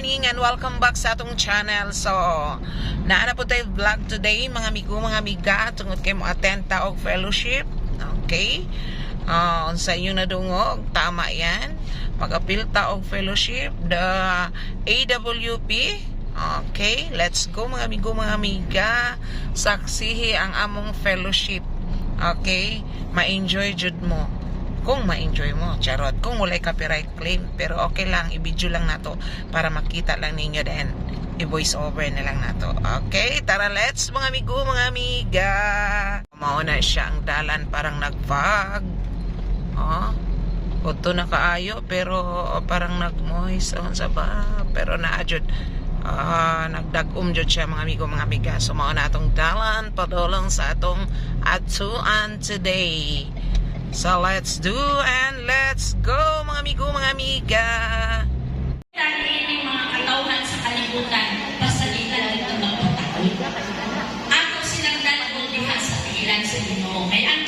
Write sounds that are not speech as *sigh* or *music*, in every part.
morning and welcome back sa atong channel. So, naana po tayo vlog today, mga amigo, mga amiga, tungod kay mo attend ta og fellowship. Okay? Uh, sa inyo na dungog, tama yan. Mag-apil ta og fellowship, the AWP. Okay, let's go mga amigo, mga amiga. Saksihi ang among fellowship. Okay? Ma-enjoy jud mo kung ma-enjoy mo, charot. Kung walay copyright claim, pero okay lang, i-video lang nato para makita lang ninyo din. I-voice over na lang nato. Okay, tara let's mga amigo, mga amiga. Mauna siya ang dalan parang nag-fog. Oh, Kuto na kaayo pero parang nag-moist on sa ba pero naadjud ah nagdagum jud siya mga amigo mga amiga so mao na dalan padulong sa atong atuan today So let's do and let's go mga amigo, mga amiga. Dahil yung mga katauhan sa kalibutan, pasalitan dito ng pagkakulit. Ako sinagdan diha sa tigilan sa Ginoo. Kay ang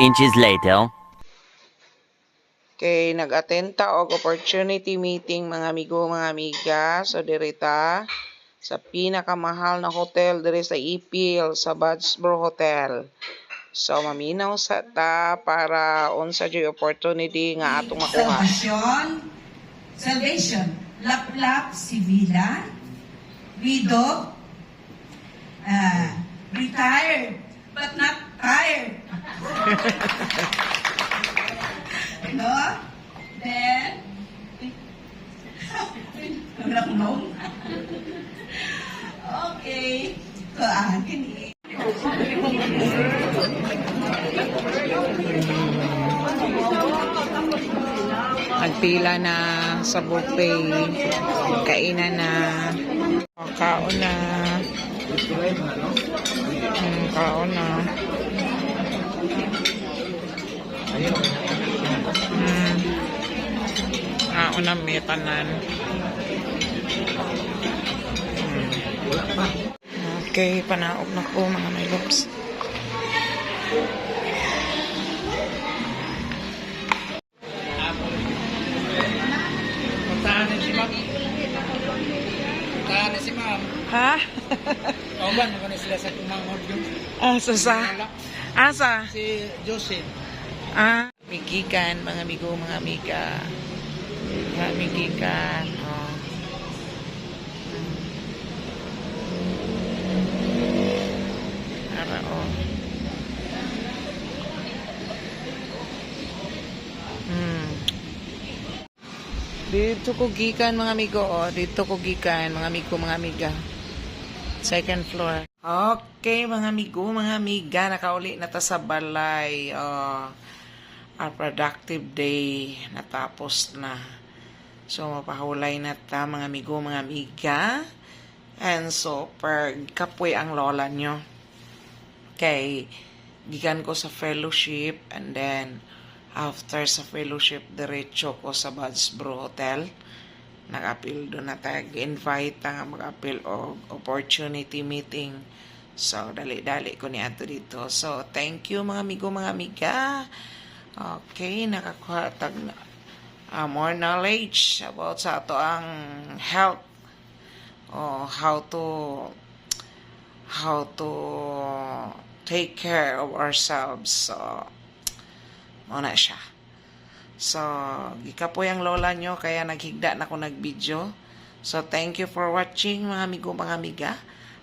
inches later. Kay nag-attend ta og opportunity meeting mga amigo, mga amiga. So dirita sa pinakamahal na hotel dire sa Ipil sa Badsboro Hotel. So maminaw sa ta para unsa jay opportunity nga atong makuha. Salvation, Salvation, Laplap, Sivila, Widow, uh, retired, but not tired. no? Then, Wala akong maong. Okay. So, ah, kini. Nagpila na sa buffet. Kainan na. Kaon na. Hmm, kaon na. Hmm. Kaon na may tanan. Hmm. Okay, panaog na ko mga may loves. Ma'am. Ha? Kauban, *laughs* ako na sila sa tumangod yung Asa sa? Asa? si Joseph. Ah, migikan, mga amigo, mga amiga. Mga migikan. Oh. Hmm. Ara, oh. Hmm. Dito ko gikan, mga amigo, oh. Dito ko gikan, mga amigo, mga amiga. Second floor. Okay, mga amigo, mga amiga, nakauli na ta sa balay. Oh, our productive day natapos na. So, mapahulay na ta, mga amigo, mga amiga. And so, per kapoy ang lola nyo. Okay, gikan ko sa fellowship and then after sa fellowship, diretso ko sa Budsbro Hotel. Nag-appeal doon na tag invite nga mag-appeal og opportunity meeting. So dali-dali ko ni ato dito. So thank you mga amigo mga amiga. Okay nakakuha tag uh, more knowledge about sa ato ang health. Oh how to how to take care of ourselves. So muna siya So, gikapoy ang lola nyo, kaya naghigda na ko nag-video. So, thank you for watching, mga amigo, mga amiga.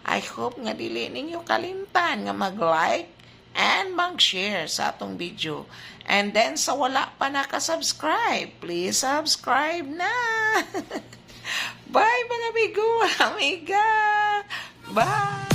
I hope nga dili ninyo kalimtan nga mag-like and mag-share sa atong video. And then, sa wala pa nakasubscribe, please subscribe na! *laughs* Bye, mga amigo, mga amiga! Bye!